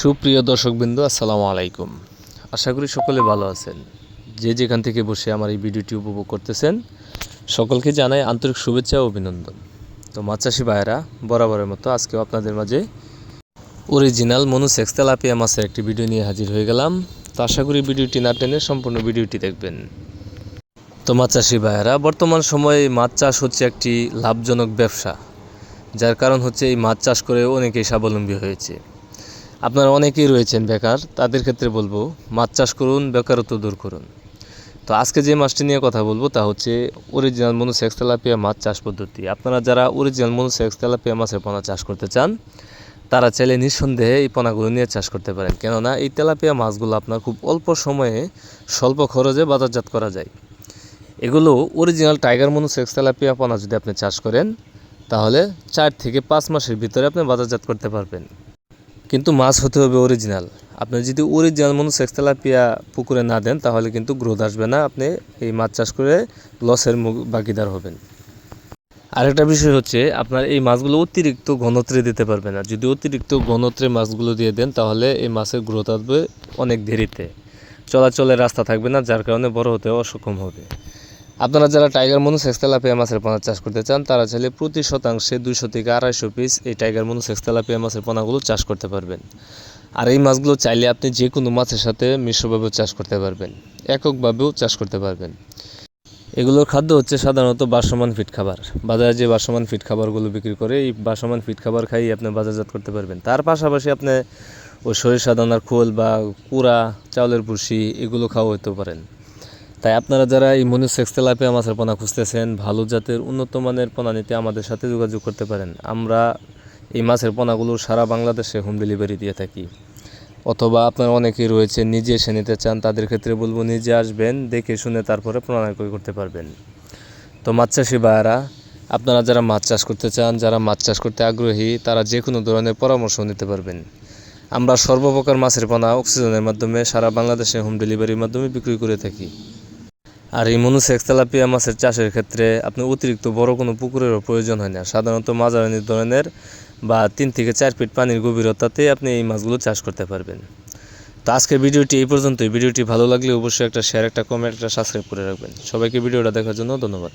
সুপ্রিয় দর্শকবৃন্দ, আসসালামু আলাইকুম। আশা করি সকলে ভালো আছেন। যে যেখান থেকে বসে আমার এই ভিডিওটি উপভোগ করতেছেন, সকলকে জানাই আন্তরিক শুভেচ্ছা ও অভিনন্দন। তো মাছ চাষি ভাইয়েরা, বরাবরের মতো আজকেও আপনাদের মাঝে অরিজিনাল মনুসেক্স তেলাপিয়া মাছের একটি ভিডিও নিয়ে হাজির হয়ে গেলাম। তো আশা করি ভিডিওটি না টেনে সম্পূর্ণ ভিডিওটি দেখবেন। তো মাছ চাষি ভাইয়েরা, বর্তমান সময়ে মাছ চাষ হচ্ছে একটি লাভজনক ব্যবসা, যার কারণ হচ্ছে এই মাছ চাষ করে অনেকেই স্বাবলম্বী হয়েছে। আপনারা অনেকেই রয়েছেন বেকার, তাদের ক্ষেত্রে বলব, মাছ চাষ করুন, বেকারত্ব দূর করুন। তো আজকে যে মাছটি নিয়ে কথা বলব তা হচ্ছে অরিজিনাল মনুসেক্স তেলাপিয়া মাছ চাষ পদ্ধতি। আপনারা যারা অরিজিনাল মনুসেক্স তেলাপিয়া মাছের পোনা চাষ করতে চান, তারা চাইলে নিঃসন্দেহে এই পোনাগুলো নিয়ে চাষ করতে পারেন। কেননা এই তেলাপিয়া মাছগুলো আপনার খুব অল্প সময়ে স্বল্প খরচে বাজারজাত করা যায়। এগুলো অরিজিনাল টাইগার মনুসেক্স তেলাপিয়া পোনা যদি আপনি চাষ করেন, তাহলে চার থেকে পাঁচ মাসের ভিতরে আপনি বাজারজাত করতে পারবেন। কিন্তু মাছ হতে হবে অরিজিনাল আপনি যদি অরিজিনাল মনে সেক্স তেলাপিয়া পুকুরে না দেন, তাহলে কিন্তু গ্রোথ আসবে না। আপনি এই মাছ চাষ করে লসের মুখ বাকিদার হবেন। আরেকটা বিষয় হচ্ছে, আপনার এই মাছগুলো অতিরিক্ত ঘনত্রে দিতে পারবে না। যদি অতিরিক্ত ঘনত্রে মাছগুলো দিয়ে দেন, তাহলে এই মাছের গ্রোথ আসবে অনেক দেরিতে। চলাচলের রাস্তা থাকবে না, যার কারণে বড় হতে অসক্ষম হবে। আপনারা যারা টাইগার মনুসেক্স তেলাপিয়া মাছের পোনা চাষ করতে চান, তারা চাইলে প্রতি শতাংশে দুইশো থেকে আড়াইশো পিস এই টাইগার মনুসেক্স তেলাপিয়া মাছের পোনাগুলো চাষ করতে পারবেন। আর এই মাছগুলো চাইলে আপনি যে কোনো মাছের সাথে মিশ্রভাবেও চাষ করতে পারবেন, এককভাবেও চাষ করতে পারবেন। এগুলোর খাদ্য হচ্ছে সাধারণত বাসমান ফিট খাবার। বাজারে যে বাসমান ফিট খাবারগুলো বিক্রি করে, এই বাসমান ফিট খাবার খাইয়ে আপনি বাজারজাত করতে পারবেন। তার পাশাপাশি আপনি ওই সরিষা দানার খোল বা কুড়া, চাউলের ভুসি, এগুলো খাওয়া হতে পারেন। তাই আপনারা যারা এই মনুসেক্স তেলাপিয়া মাছের পোনা খুঁজতেছেন, ভালো জাতের উন্নত মানের পোনা নিতে আমাদের সাথে যোগাযোগ করতে পারেন। আমরা এই মাছের পোনাগুলো সারা বাংলাদেশে হোম ডেলিভারি দিয়ে থাকি। অথবা আপনার অনেকেই রয়েছে, নিজে এসে নিতে চান, তাদের ক্ষেত্রে বলব নিজে আসবেন, দেখে শুনে তারপরে প্রণয় করে করতে পারবেন। তো মাছ চাষি ভাইয়ারা, আপনারা যারা মাছ চাষ করতে চান, যারা মাছ চাষ করতে আগ্রহী, তারা যে কোনো ধরনের পরামর্শ নিতে পারবেন। আমরা সর্বপ্রকার মাছের পোনা অক্সিজেনের মাধ্যমে সারা বাংলাদেশে হোম ডেলিভারির মাধ্যমে বিক্রি করে থাকি। আর এই তেলাপিয়া মাছের চাষের ক্ষেত্রে আপনি অতিরিক্ত বড় কোনো পুকুরেরও প্রয়োজন হয় না। সাধারণত মাঝারানি ধরনের বা তিন থেকে চার ফিট পানির গভীরতাতে আপনি এই মাছগুলো চাষ করতে পারবেন। তো আজকের ভিডিওটি এই পর্যন্তই। ভিডিওটি ভালো লাগলে অবশ্যই একটা শেয়ার একটা কমেন্ট একটা সাবস্ক্রাইব করে রাখবেন। সবাইকে ভিডিওটা দেখার জন্য ধন্যবাদ।